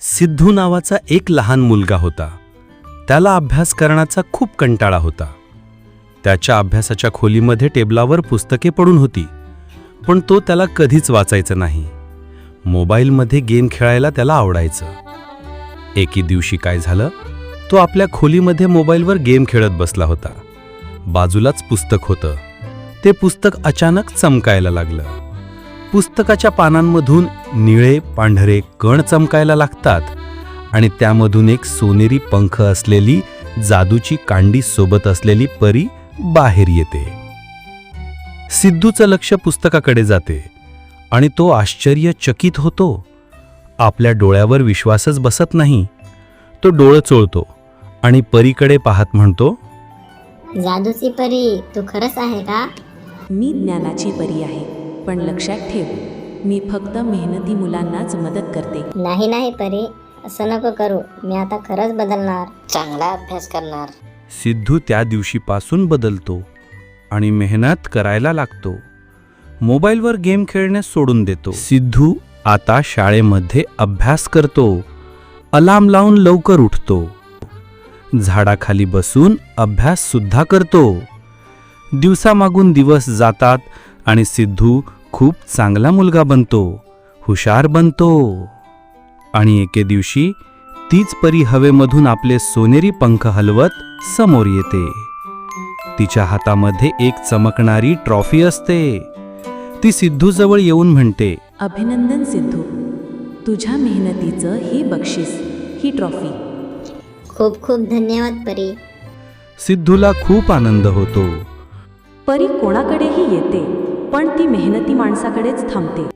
सिद्धू नावाचा एक लहान मुलगा होता. त्याला अभ्यास करण्याचा खूप कंटाळा होता. त्याच्या अभ्यासाच्या खोलीमध्ये टेबलावर पुस्तके पडून होती पण तो त्याला कधीच वाचायचं नाही. मोबाईलमध्ये गेम खेळायला त्याला आवडायचं. एके दिवशी काय झालं तो आपल्या खोलीमध्ये मोबाईलवर गेम खेळत बसला होता. बाजूलाच पुस्तक होतं. ते पुस्तक अचानक चमकायला लागलं. पुस्तकाच्या पानांमधून निळे पांढरे कण चमकायला लागतात आणि त्यामधून एक सोनेरी पंख असलेली जादूची कांडी सोबत असलेली परी बाहेर येते. सिद्धूचं लक्ष पुस्तकाकडे जाते आणि तो आश्चर्यचकित होतो. आपल्या डोळ्यावर विश्वासच बसत नाही. तो डोळं चोळतो आणि परीकडे पाहत म्हणतो जादूची परी तू खरंच आहे का? मी ज्ञानाची परी आहे. पण लक्षात ठेव मी फक्त मेहनती मुलांनाच मदत करते. नाही नाही परी. असं नको करू. मी आता खरंच बदलणार. चांगला अभ्यास करणार. सिद्धू त्या दिवशीपासून बदलतो आणि मेहनत करायला लागतो. मोबाईलवर गेम खेळणे सोडून देतो. सिद्धू आता शाळेमध्ये अभ्यास करतो. अलार्म लावून लवकर उठतो. झाडाखाली बसून अभ्यास सुद्धा करतो. दिवसामागून दिवस जातात आणि सिद्धू खूप चांगला मुलगा बनतो हुशार बनतो. आणि एके दिवशी तीच परी हवेमधून आपले सोनेरी पंख हलवत समोर येते. तिच्या हातामध्ये एक चमकणारी ट्रॉफी असते. ती सिद्धूजवळ येऊन म्हणते अभिनंदन सिद्धू. तुझ्या मेहनतीचं हे बक्षीस ही ट्रॉफी. खूप खूप धन्यवाद परी. सिद्धूला खूप आनंद होतो. परी कोणाकडेही येते पण ती मेहनती माणसाकडेच थांबते.